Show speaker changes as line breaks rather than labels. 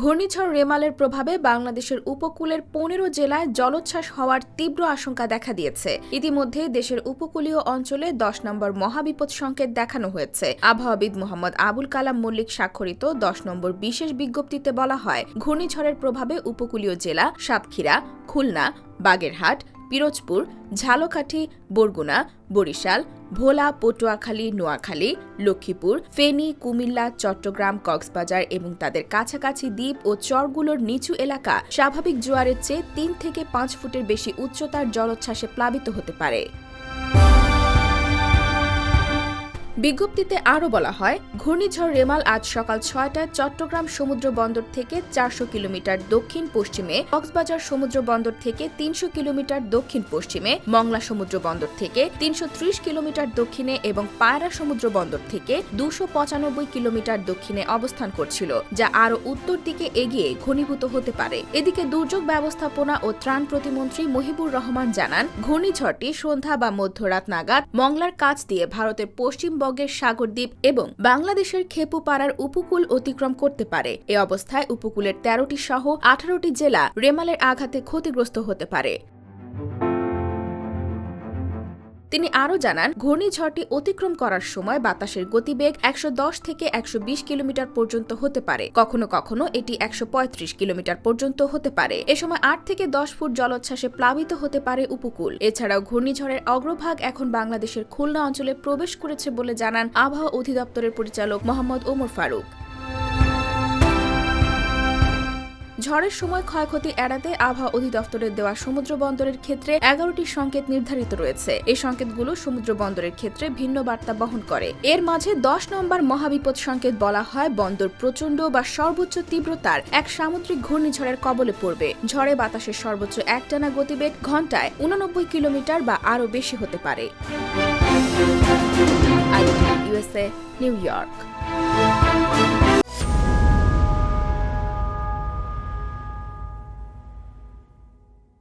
ঘূর্ণিঝড় রেমালের প্রভাবে বাংলাদেশের উপকূলের পনেরো জেলায় জলোচ্ছ্বাস হওয়ার তীব্র আশঙ্কা দেখা দিয়েছে। ইতিমধ্যে দেশের উপকূলীয় অঞ্চলে দশ নম্বর মহাবিপদ সংকেত দেখানো হয়েছে। আবহাওয়াবিদ মোহাম্মদ আবুল কালাম মল্লিক স্বাক্ষরিত দশ নম্বর বিশেষ বিজ্ঞপ্তিতে বলা হয়, ঘূর্ণিঝড়ের প্রভাবে উপকূলীয় জেলা সাতক্ষীরা, খুলনা, বাগেরহাট পিরোজপুর, ঝালকাঠি, বরগুনা, বরিশাল, ভোলা, পটুয়াখালী, নোয়াখালী, লক্ষ্মীপুর, ফেনী, কুমিল্লা, চট্টগ্রাম, কক্সবাজার এবং তাদের কাছাকাছি দ্বীপ ও চরগুলোর নিচু এলাকা স্বাভাবিক জোয়ারের চেয়ে তিন থেকে পাঁচ ফুটের বেশি উচ্চতার জলোচ্ছ্বাসে প্লাবিত হতে পারে। বিজ্ঞপ্তিতে আরও বলা হয়, ঘূর্ণিঝড় রেমাল আজ সকাল ছয়টায় চট্টগ্রাম সমুদ্র বন্দর থেকে চারশো কিলোমিটার দক্ষিণ পশ্চিমে, কক্সবাজার সমুদ্র বন্দর থেকে তিনশো কিলোমিটার দক্ষিণ পশ্চিমে, মংলা সমুদ্র বন্দর থেকে তিনশো ত্রিশ কিলোমিটার দক্ষিণে এবং পায়রা সমুদ্র বন্দর থেকে দুশো পঁচানব্বই কিলোমিটার দক্ষিণে অবস্থান করছিল, যা আরও উত্তর দিকে এগিয়ে ঘনীভূত হতে পারে। এদিকে দুর্যোগ ব্যবস্থাপনা ও ত্রাণ প্রতিমন্ত্রী মহিবুর রহমান জানান, ঘূর্ণিঝড়টি সন্ধ্যা বা মধ্যরাত নাগাদ মংলার কাছ দিয়ে ভারতের পশ্চিমবঙ্গের সাগরদ্বীপ এবং বাংলাদেশের খেপুপাড়ার উপকূল অতিক্রম করতে পারে। এ অবস্থায় উপকূলের তেরোটি সহ আঠারোটি জেলা রেমালের আঘাতে ক্ষতিগ্রস্ত হতে পারে। তিনি আরও জানান, ঘূর্ণিঝড়টি অতিক্রম করার সময় বাতাসের গতিবেগ একশো দশ থেকে একশো বিশ কিলোমিটার পর্যন্ত হতে পারে। কখনো কখনো এটি একশো পঁয়ত্রিশ কিলোমিটার পর্যন্ত হতে পারে। এ সময় আট থেকে দশ ফুট জলোচ্ছ্বাসে প্লাবিত হতে পারে উপকূল। এছাড়াও ঘূর্ণিঝড়ের অগ্রভাগ এখন বাংলাদেশের খুলনা অঞ্চলে প্রবেশ করেছে বলে জানান আবহাওয়া অধিদপ্তরের পরিচালক মোহাম্মদ ওমর ফারুক। ঝড়ের সময় ক্ষয়ক্ষতি এড়াতে আবহাওয়া অধিদপ্তরের দেওয়া সমুদ্র বন্দরের ক্ষেত্রে এগারোটি সংকেত নির্ধারিত রয়েছে। এই সংকেতগুলো সমুদ্র বন্দরের ক্ষেত্রে ভিন্ন বার্তা বহন করে। এর মাঝে দশ নম্বর মহাবিপদ সংকেত বলা হয়, বন্দর প্রচণ্ড বা সর্বোচ্চ তীব্রতার এক সামুদ্রিক ঘূর্ণিঝড়ের কবলে পড়বে। ঝড়ে বাতাসের সর্বোচ্চ একটানা গতিবেগ ঘন্টায় উননব্বই কিলোমিটার বা আরও বেশি হতে পারে। USA New York.